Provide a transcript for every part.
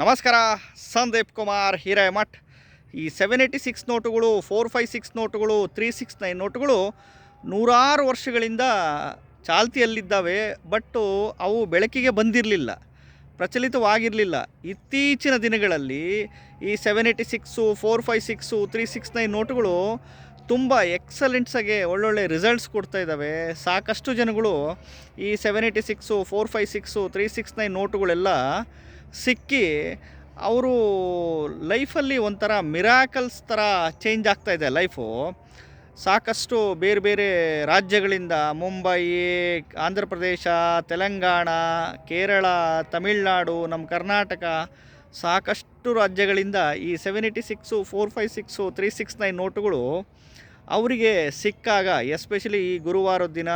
ನಮಸ್ಕಾರ, ಸಂದೀಪ್ ಕುಮಾರ್ ಹಿರೇಮಠ್ ಈ seven eighty six ನೋಟುಗಳು ಫೋರ್ ಫೈವ್ ಸಿಕ್ಸ್ ನೋಟುಗಳು ತ್ರೀ ಸಿಕ್ಸ್ ನೈನ್ ನೋಟುಗಳು ನೂರಾರು ವರ್ಷಗಳಿಂದ ಚಾಲ್ತಿಯಲ್ಲಿದ್ದಾವೆ, ಬಟ್ಟು ಅವು ಬೆಳಕಿಗೆ ಬಂದಿರಲಿಲ್ಲ, ಪ್ರಚಲಿತವಾಗಿರಲಿಲ್ಲ. ಇತ್ತೀಚಿನ ದಿನಗಳಲ್ಲಿ ಈ seven eighty six four five six three six nine ನೋಟುಗಳು ತುಂಬ ಎಕ್ಸಲೆಂಟ್ಸಾಗೆ ಒಳ್ಳೊಳ್ಳೆ ರಿಸಲ್ಟ್ಸ್ ಕೊಡ್ತಾ ಇದ್ದಾವೆ. ಸಾಕಷ್ಟು ಜನಗಳು ಈ seven eighty six four five six three six nine ನೋಟುಗಳೆಲ್ಲ ಸಿಕ್ಕಿ ಅವರು ಲೈಫಲ್ಲಿ ಒಂಥರ ಮಿರಾಕಲ್ಸ್ ಥರ ಚೇಂಜ್ ಆಗ್ತಾ ಇದೆ ಲೈಫು. ಸಾಕಷ್ಟು ಬೇರೆ ಬೇರೆ ರಾಜ್ಯಗಳಿಂದ ಮುಂಬೈ, ಆಂಧ್ರ ಪ್ರದೇಶ, ತೆಲಂಗಾಣ, ಕೇರಳ, ತಮಿಳ್ನಾಡು, ನಮ್ಮ ಕರ್ನಾಟಕ ಸಾಕಷ್ಟು ರಾಜ್ಯಗಳಿಂದ ಈ seven eighty six four five six three six nine ನೋಟುಗಳು ಅವರಿಗೆ ಸಿಕ್ಕಾಗ ಎಸ್ಪೆಷಲಿ ಈ ಗುರುವಾರದ ದಿನ,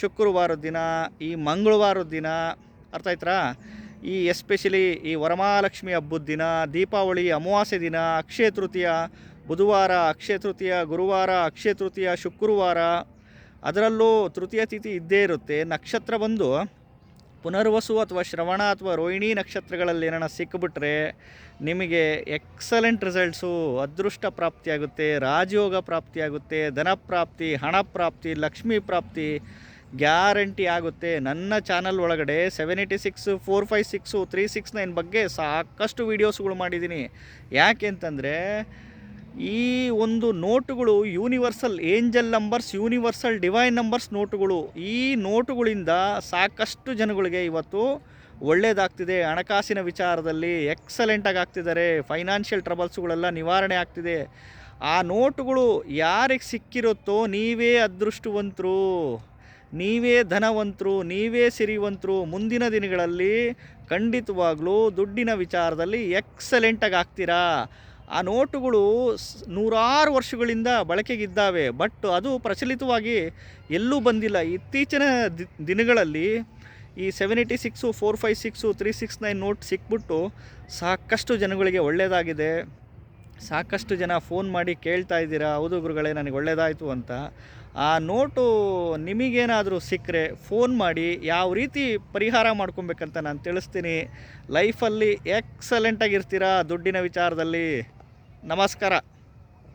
ಶುಕ್ರವಾರದ ದಿನ, ಈ ಮಂಗಳವಾರದ ದಿನ ಅರ್ಥ ಆಯ್ತಾ ಈ ಎಸ್ಪೆಷಲಿ ಈ ವರಮಹಾಲಕ್ಷ್ಮಿ ಹಬ್ಬದ ದಿನ, ದೀಪಾವಳಿ, ಅಮಾವಾಸ್ಯೆ ದಿನ, ಅಕ್ಷಯ ತೃತೀಯ, ಬುಧವಾರ ಅಕ್ಷಯ ತೃತೀಯ, ಗುರುವಾರ ಅಕ್ಷಯ ತೃತೀಯ, ಶುಕ್ರವಾರ, ಅದರಲ್ಲೂ ತೃತೀಯ ತಿಥಿ ಇದ್ದೇ ಇರುತ್ತೆ. ನಕ್ಷತ್ರ ಬಂದು ಪುನರ್ವಸು ಅಥವಾ ಶ್ರವಣ ಅಥವಾ ರೋಹಿಣಿ ನಕ್ಷತ್ರಗಳಲ್ಲಿ ಏನಾರ ಸಿಕ್ಕಿಬಿಟ್ರೆ ನಿಮಗೆ ಎಕ್ಸಲೆಂಟ್ ರಿಸಲ್ಟ್ಸು ಅದೃಷ್ಟ ಪ್ರಾಪ್ತಿಯಾಗುತ್ತೆ, ರಾಜಯೋಗ ಪ್ರಾಪ್ತಿಯಾಗುತ್ತೆ, ಧನ ಪ್ರಾಪ್ತಿ, ಹಣ ಪ್ರಾಪ್ತಿ, ಲಕ್ಷ್ಮಿ ಪ್ರಾಪ್ತಿ ಗ್ಯಾರಂಟಿ ಆಗುತ್ತೆ. ನನ್ನ ಚಾನಲ್ ಒಳಗಡೆ seven eighty six four five six three six nine ಬಗ್ಗೆ ಸಾಕಷ್ಟು ವೀಡಿಯೋಸ್ಗಳು ಮಾಡಿದ್ದೀನಿ. ಯಾಕೆ ಅಂತಂದರೆ, ಈ ಒಂದು ನೋಟುಗಳು universal angel numbers universal divine numbers ನೋಟುಗಳು, ಈ ನೋಟುಗಳಿಂದ ಸಾಕಷ್ಟು ಜನಗಳಿಗೆ ಇವತ್ತು ಒಳ್ಳೆಯದಾಗ್ತಿದೆ ಹಣಕಾಸಿನ ವಿಚಾರದಲ್ಲಿ ಎಕ್ಸಲೆಂಟಾಗಿ ಆಗ್ತಿದ್ದಾರೆ. ಫೈನಾನ್ಷಿಯಲ್ ಟ್ರಬಲ್ಸ್ಗಳೆಲ್ಲ ನಿವಾರಣೆ ಆಗ್ತಿದೆ. ಆ ನೋಟುಗಳು ಯಾರಿಗೆ ಸಿಕ್ಕಿರುತ್ತೋ ನೀವೇ ಅದೃಷ್ಟವಂತರು. ನೀವೇ ಧನವಂತರು, ನೀವೇ ಸಿರಿವಂತರು ಮುಂದಿನ ದಿನಗಳಲ್ಲಿ ಖಂಡಿತವಾಗ್ಲೂ ದುಡ್ಡಿನ ವಿಚಾರದಲ್ಲಿ ಎಕ್ಸಲೆಂಟಾಗಿ ಆಗ್ತೀರಾ? ಆ ನೋಟುಗಳು ನೂರಾರು ವರ್ಷಗಳಿಂದ ಬಳಕೆಗಿದ್ದಾವೆ ಬಟ್ ಅದು ಪ್ರಚಲಿತವಾಗಿ ಎಲ್ಲೂ ಬಂದಿಲ್ಲ. ಇತ್ತೀಚಿನ ದಿನಗಳಲ್ಲಿ ಈ seven eighty six four five six three six nine note ಸಿಕ್ಬಿಟ್ಟು ಸಾಕಷ್ಟು ಜನಗಳಿಗೆ ಒಳ್ಳೆಯದಾಗಿದೆ. ಸಾಕಷ್ಟು ಜನ ಫೋನ್ ಮಾಡಿ ಕೇಳ್ತಾ ಇದ್ದೀರಾ, ಹೌದು ಗುರುಗಳೇ, ನನಗೆ ಒಳ್ಳೆಯದಾಯಿತು ಅಂತ. ಆ ನೋಟು ನಿಮಗೇನಾದರೂ ಸಿಕ್ಕರೆ ಫೋನ್ ಮಾಡಿ ಯಾವ ರೀತಿ ಪರಿಹಾರ ಮಾಡ್ಕೊಬೇಕಂತ ನಾನು ತಿಳಿಸ್ತೀನಿ. ಲೈಫಲ್ಲಿ ಎಕ್ಸಲೆಂಟಾಗಿರ್ತೀರಾ ದುಡ್ಡಿನ ವಿಚಾರದಲ್ಲಿ. ನಮಸ್ಕಾರ.